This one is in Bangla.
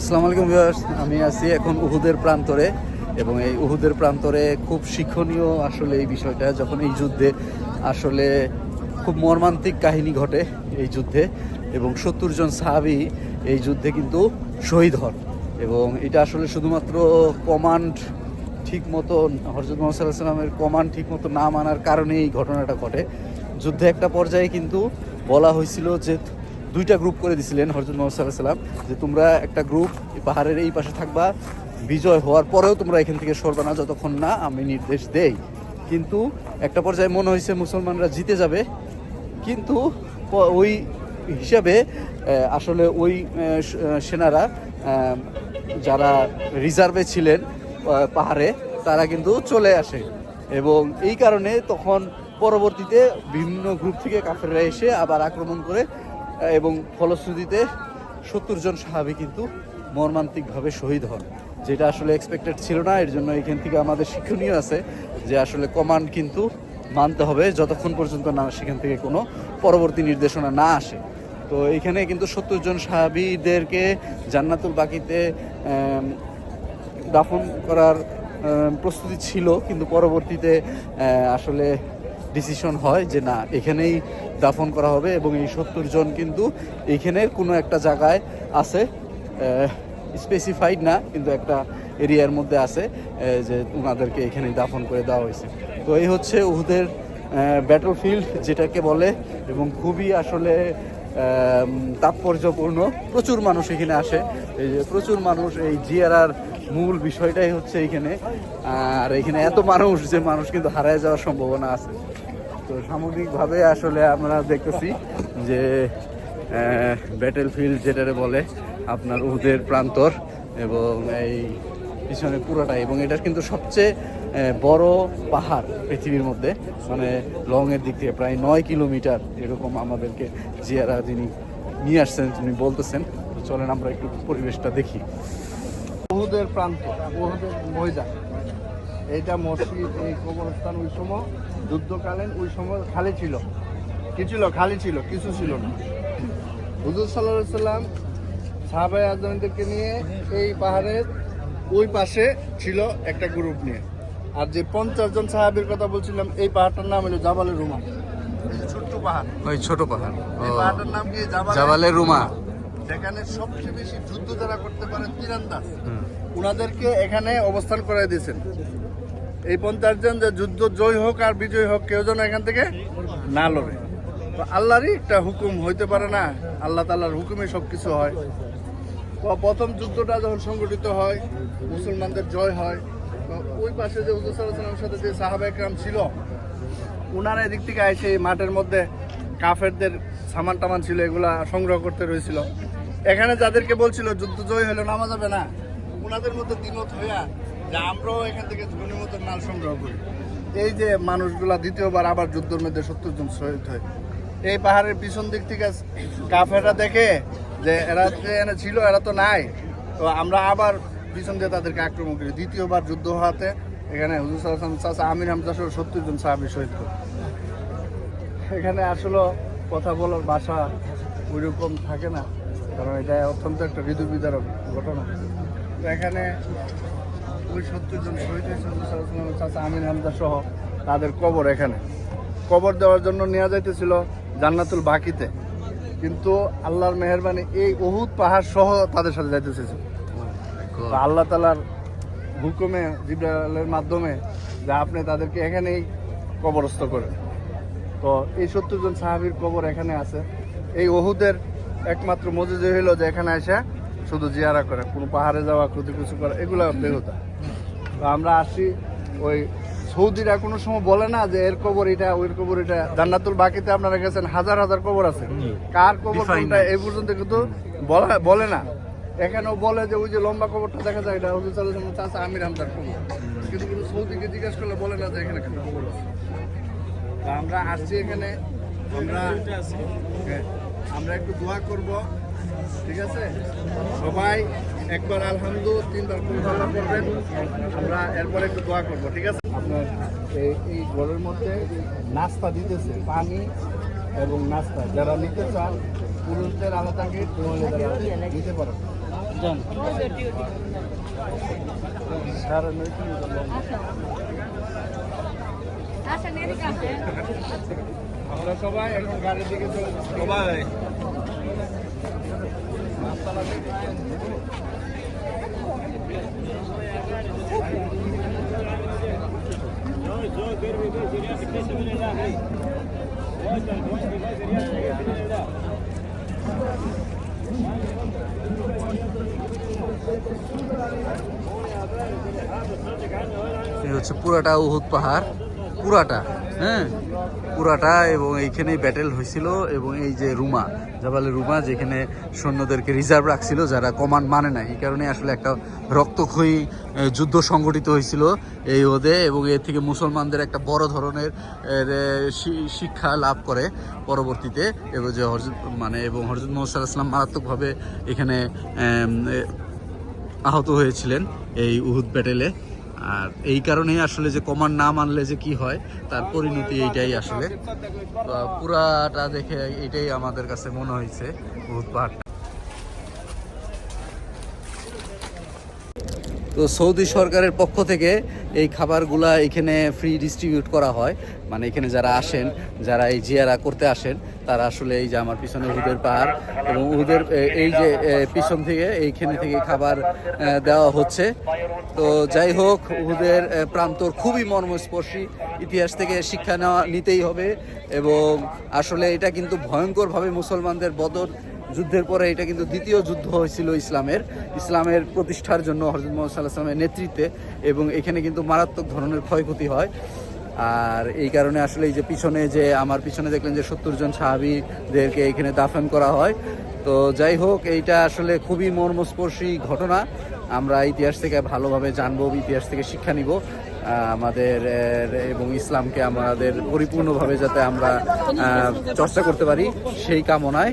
আসসালামু আলাইকুম ভিউয়ার্স, আমি আছি এখন উহুদের প্রান্তরে এবং এই উহুদের প্রান্তরে খুব শিক্ষণীয় আসলে এই বিষয়টা, যখন এই যুদ্ধে আসলে খুব মর্মান্তিক কাহিনী ঘটে এই যুদ্ধে এবং সত্তর জন সাহাবি এই যুদ্ধে কিন্তু শহীদ হন এবং এটা আসলে শুধুমাত্র কমান্ড ঠিক মতো হরজত মোহাম্মদ সাল্লামের কমান্ড ঠিক মতো না মানার কারণে এই ঘটনাটা ঘটে। যুদ্ধে একটা পর্যায়ে কিন্তু বলা হয়েছিল যে দুইটা গ্রুপ করে দিছিলেন হরজত মোহাম্মদ সাল্লাহ যে তোমরা একটা গ্রুপ পাহাড়ের এই পাশে থাকবা, বিজয় হওয়ার পরেও তোমরা এখান থেকে সরবে না, যতক্ষণ না আমি নির্দেশ দেই। কিন্তু একটা পর্যায়ে মনে হয়েছে মুসলমানরা জিতে যাবে, কিন্তু ওই হিসাবে আসলে ওই সেনারা যারা রিজার্ভে ছিলেন পাহাড়ে, তারা কিন্তু চলে আসে। এবং এই কারণে তখন পরবর্তীতে বিভিন্ন গ্রুপ থেকে কাফেররা এসে আবার আক্রমণ করে এবং ফলশ্রুতিতে সত্তর জন সাহাবি কিন্তু মর্মান্তিকভাবে শহীদ হন, যেটা আসলে এক্সপেক্টেড ছিল না। এর জন্য এখান থেকে আমাদের শিক্ষণীয় আছে যে আসলে কমান্ড কিন্তু মানতে হবে যতক্ষণ পর্যন্ত না সেখান থেকে কোনো পরবর্তী নির্দেশনা না আসে। তো এখানে কিন্তু সত্তর জন সাহাবিদেরকে জান্নাতুল বাকিতে দাফন করার প্রস্তুতি ছিল, কিন্তু পরবর্তীতে আসলে ডিসিশন হয় যে না, এখানেই দাফন করা হবে এবং এই সত্তর জন কিন্তু এইখানের কোনো একটা জায়গায় আছে স্পেসিফাইড না, কিন্তু একটা এরিয়ার মধ্যে আছে যে ওনাদেরকে এখানে দাফন করে দেওয়া হয়েছে। তো এই হচ্ছে উহুদের ব্যাটল ফিল্ড যেটাকে বলে এবং খুবই আসলে তাৎপর্যপূর্ণ। প্রচুর মানুষ এখানে আসে। এই যে প্রচুর মানুষ এই জিয়ারার মূল বিষয়টাই হচ্ছে এখানে। আর এখানে এত মানুষ যে মানুষ কিন্তু হারায় যাওয়ার সম্ভাবনা আছে। তো সামগ্রিকভাবে আসলে আমরা দেখতেছি যে ব্যাটেল ফিল্ড যেটারে বলে আপনার উহুদের প্রান্তর এবং এই পিছনে পুরোটা এবং এটার কিন্তু সবচেয়ে বড় পাহাড় পৃথিবীর মধ্যে। মানে লং এর দিক থেকে প্রায় নয় কিলোমিটার এরকম আমাদেরকে জিয়ারা যিনি নিয়ে আসছেন তিনি বলতেছেন। চলেন আমরা একটু পরিবেশটা দেখি। বহুদের প্রান্ত বহুদের ময়দান এইটা মসজিদ এই কবরস্থান ওই সময় যুদ্ধকালীন ওই সময় খালি ছিল। কি ছিল? খালি ছিল কিছু ছিল না। হুজুর সাল্লাহ সাল্লাম সাহাবাই আজমদেরকে নিয়ে এই পাহাড়ের ওই পাশে ছিল একটা গ্রুপ নিয়ে। আর যে পঞ্চাশ জন সাহাবির কথা বলছিলাম এই পাহাড়টার নাম হলো জাবালের রুমা। ছোট্ট পাহাড়। ওই ছোট পাহাড়। এই পাহাড়টার নাম কি? জাবালের রুমা। যেখানে সবচেয়ে বেশি যুদ্ধ যারা করতে পারে তীরান্দাজ ওনাদেরকে এখানে অবস্থান করে দিয়েছেন। এই পঞ্চাশ জন যে যুদ্ধ জয় হোক আর বিজয় হোক কেউ যেন এখান থেকে না লড়ে। তো আল্লাহরই একটা হুকুম হইতে পারে না আল্লাহ তাল্লাহর হুকুমে সব কিছু হয় প্রথম যুদ্ধটা যখন সংগঠিত হয় মুসলমানদের জয় হয় তো ওই পাশে যে সাল্লাহ সাথে যে সাহাবা একরাম ছিল ওনারা এদিক থেকে এসে মাঠের মধ্যে কাফেরদের সামান টামান ছিল এগুলা সংগ্রহ করতে রয়েছিল। এখানে যাদেরকে বলছিল, যুদ্ধ জয় হলো নামা যাবে না। ওনাদের মধ্যে দ্বিমত হইয়া যে আমরাও এখান থেকে ধনী গণিমতের মাল সংগ্রহ করি। এই যে মানুষগুলা দ্বিতীয়বার আবার যুদ্ধের মধ্যে সত্তর জন শহীদ হয়। এই পাহাড়ের পিছন দিক থেকে কাফেরা দেখে যে এরা যে এখানে ছিল, এরা তো নাই। তো আমরা আবার পিছন দিয়ে তাদেরকে আক্রমণ করি। দ্বিতীয়বার যুদ্ধ হওয়াতে এখানে হুজুর সাল্লাহ চাষা আমির হামজা সহ সত্তর জন সাহাবি শহীদ করে এখানে আসলে কথা বলার ভাষা ওইরকম থাকে না। কারণ এটা অত্যন্ত একটা হৃদয় বিদারক ঘটনা। তো এখানে ওই সত্তর জন শহীদ চাচা আমির হামজা সহ তাদের কবর এখানে। কবর দেওয়ার জন্য নেওয়া যাইতেছিল জান্নাতুল বাকিতে। কিন্তু আল্লাহর মেহরবানি এই অহুদ পাহাড় সহ তাদের সাথে যাইতেছে। আল্লাহ তালার হুকুমে, জিব্রাইলের মাধ্যমে যে আপনি তাদেরকে এখানেই কবরস্থ করেন। তো এই সত্তর জন সাহাবির কবর এখানে আছে। এই ওহুদের একমাত্র মজুদ হইল যে এখানে এসে শুধু জিয়ারা করে কোনো পাহাড়ে যাওয়া ক্ষতি কিছু করা এগুলো বেরোতা তো আমরা আসি ওই সৌদিরা কোনো সময় বলে না যে এর কবর এটা ওই কবর এটা। জান্নাতুল বাকিতে আপনারা গেছেন হাজার হাজার কবর আছে। কার কবর কোনটা এই পর্যন্ত কিন্তু বলা বলে না। এখানেও বলে যে ওই যে লম্বা কবরটা দেখা যায় এটা হুজুর ওয়াসাল্লাম চাচা আমির হামদার কবর। কিন্তু কোনো সৌদিকে জিজ্ঞেস করলে বলে না যে এখানে কবর আছে। আমরা আসছি এখানে আমরা হ্যাঁ, আমরা একটু দোয়া করব ঠিক আছে? সবাই একবার আলহামদু তিনবার কুলহাল্লা করবেন। আমরা এরপরে একটু দোয়া করব ঠিক আছে? আপনার এই এই ঘরের মধ্যে নাস্তা দিতেছে পানি এবং নাস্তা। যারা নিতে চান পুরুষদের আলাদা গেট দিতে পারেন। এদিকে আসেন আমরা সবাই এখন গাড়ির দিকে চলে সবাই। এই হচ্ছে পুরাটা উহুদ পাহাড়। পুরাটা। হ্যাঁ। পুরাটা এবং এইখানেই ব্যাটেল হয়েছিল এবং এই যে রুমা জাবালে রুমা, যেখানে সৈন্যদেরকে রিজার্ভ রাখছিল, যারা কমান্ড মানে না এই কারণে আসলে একটা রক্তক্ষয়ী যুদ্ধ সংগঠিত হয়েছিল এই ওদে এবং এর থেকে মুসলমানদের একটা বড় ধরনের শিক্ষা লাভ করে পরবর্তীতে। এবং যে হরজত মানে এবং হরজত মোহাম্মদ মারাত্মকভাবে এখানে আহত হয়েছিলেন এই উহুদ ব্যাটেলে আর এই কারণেই আসলে যে কমান্ড না মানলে যে কি হয়, তার পরিণতি এইটাই আসলে। পুরাটা দেখে এটাই আমাদের কাছে মনে হয়েছে, ভূত তো সৌদি সরকারের পক্ষ থেকে এই খাবারগুলা এখানে ফ্রি ডিস্ট্রিবিউট করা হয়। মানে এখানে যারা আসেন, যারা এই জিয়ারা করতে আসেন, তারা আসলে এই যে আমার পিছনে উহুদের পাহাড় এবং উহুদের এই যে পিছন থেকে এইখানে থেকে খাবার দেওয়া হচ্ছে। তো যাই হোক, উহুদের প্রান্তর খুবই মর্মস্পর্শী। ইতিহাস থেকে শিক্ষা নেওয়া নিতেই হবে এবং আসলে এটা কিন্তু ভয়ঙ্করভাবে মুসলমানদের বদর যুদ্ধের পরে এটা কিন্তু দ্বিতীয় যুদ্ধ হয়েছিল ইসলামের। ইসলামের প্রতিষ্ঠার জন্য হজরত মোহাম্মদ সাল্লাহ নেতৃত্বে এবং এখানে কিন্তু মারাত্মক ধরনের ক্ষয়ক্ষতি হয়। আর এই কারণে আসলে এই যে পিছনে যে আমার পিছনে দেখলেন যে সত্তর জন সাহাবিদেরকে এখানে দাফন করা হয়। তো যাই হোক, এইটা আসলে খুবই মর্মস্পর্শী ঘটনা। আমরা ইতিহাস থেকে ভালোভাবে জানব, ইতিহাস থেকে শিক্ষা নিব আমাদের এবং ইসলামকে আমাদের পরিপূর্ণভাবে যাতে আমরা চর্চা করতে পারি সেই কামনায়।